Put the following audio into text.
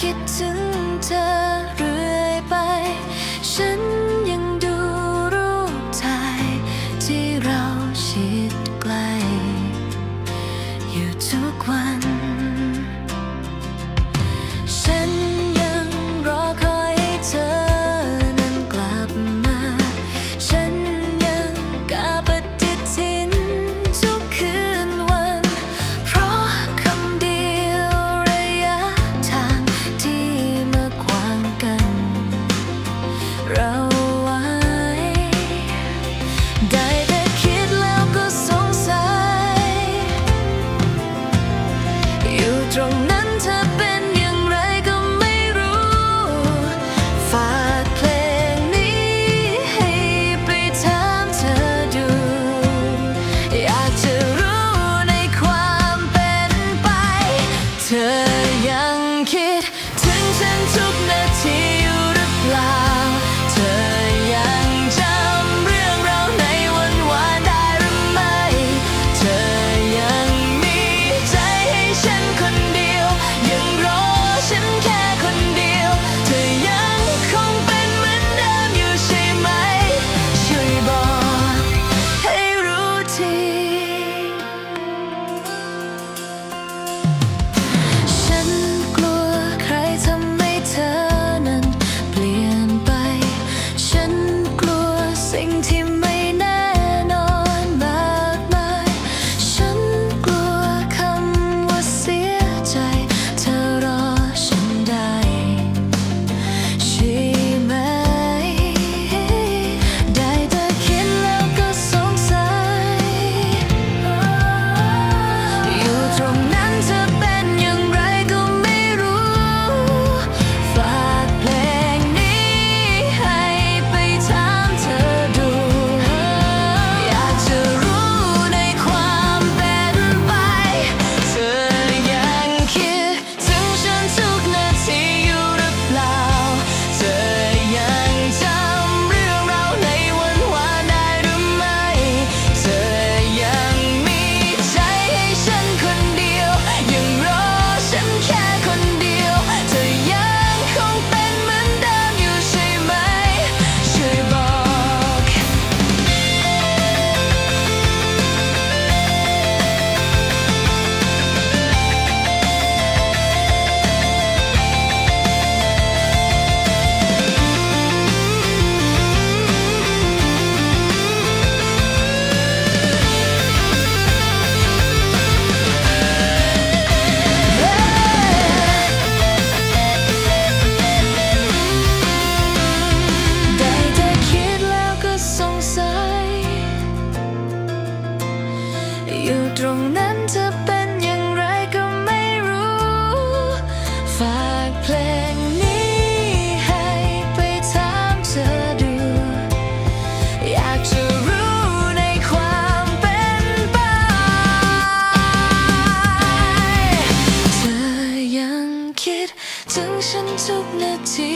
คิดถึงเธอ อยู่ ตรงนั้นเธอเป็นอย่างไรก็ไม่รู้ ฝากเพลงนี้ให้ไปถามเธอดู อยากจะรู้ในความเป็นไป เธอยังคิดถึงฉันทุกนาที